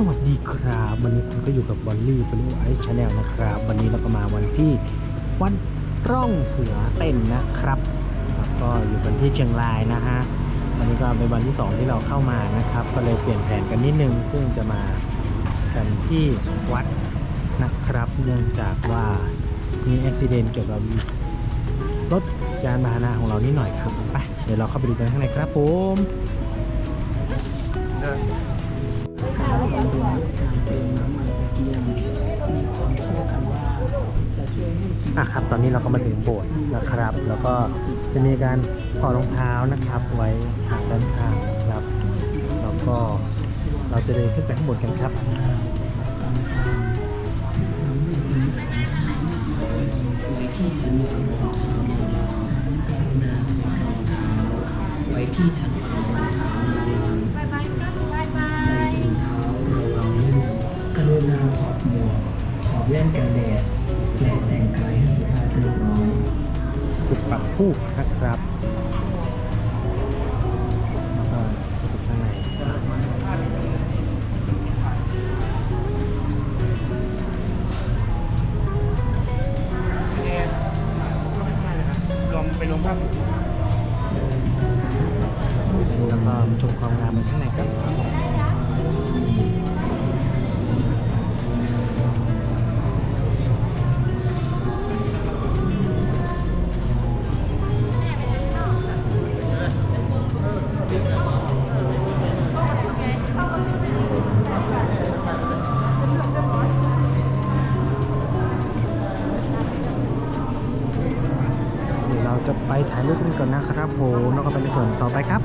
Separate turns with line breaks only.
สวัสดีครับ วันนี้ผมก็อยู่กับบอลลี่ฟลูไอชาแนลนะครับ วันนี้เราก็มาวันที่วันร่องเสือเต้นนะครับแล้วก็อยู่กันที่เชียงรายนะฮะวันนี้ก็เป็นวันที่สองที่เราเข้ามานะครับ ก็เลยเปลี่ยนแผนกันนิดนึง ซึ่งจะมากันที่วัดนะครับ เนื่องจากว่ามีอุบิเหตุเกี่ยวกับรถยานพาหนะของเรานิดหน่อยครับไปเดี๋ยวเราเข้าไปดูกันข้างในครับผม อะครับ ตอนนี้เราก็มาถึงโบสถ์นะครับ แล้วก็จะมีการถอดรองเท้านะครับ ไว้ทางด้านข้างนะครับ แล้วก็เราจะเดินขึ้นไปข้างบนกันครับ
ไว้ที่ชั้นวางรองเท้าในลานกรุณาถอดรองเท้าไว้ที่ชั้นวางรองเท้าในลานใส่ถุงเท้าระวังลื่นกรุณาถอดหมวกถอดแว่นกันแดด
ปักทูบนะครับแล้วก็จุดข้างใน
ลองไปลงภาพ
แล้วก็ชมความงามข้างในครับ เราจะไปถ่ายรูปกันก่อนนะครับผมแล้วก็ไปในส่วนต่อไปครับ